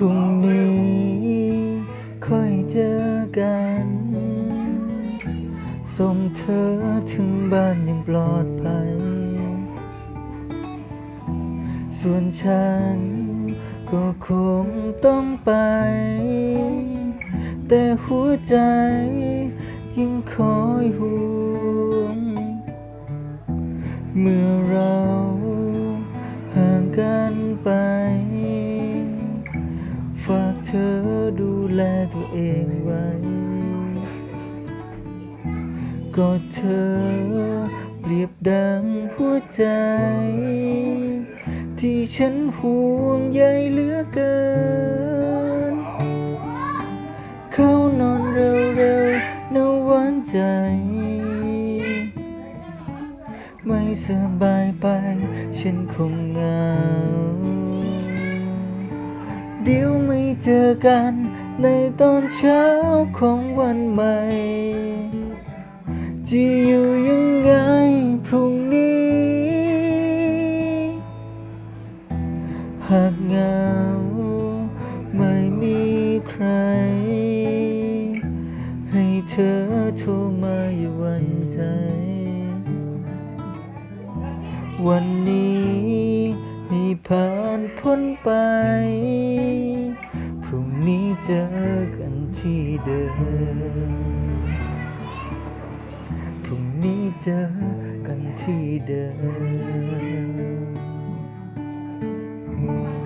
รุ่งนี้ค่อยเจอกัน ส่งเธอถึงบ้านย่างปลอดภัย ส่วนฉันก็คงต้องไป แต่หัวใจยังคอยห่วงเมื่อ เธอดูแลตัวเองไว้ ก็เธอเปรียบดังหัวใจ ที่ฉันห่วงใยเหลือเกิน เขานอนเร็วๆนะหวานใจ ไม่สบายไป ฉันคงเหงาเดี๋ยว เจอกันในตอนเช้าของวันใหม่ จะอยู่ยังไงพรุ่งนี้ หากเหงาไม่มีใคร ให้เธอโทรมาอย่าวันใจ วันนี้ให้ผ่านพ้นไป รุ่งนี้เจอกันที่เดิม พรุ่งนี้เจอกันที่เดิม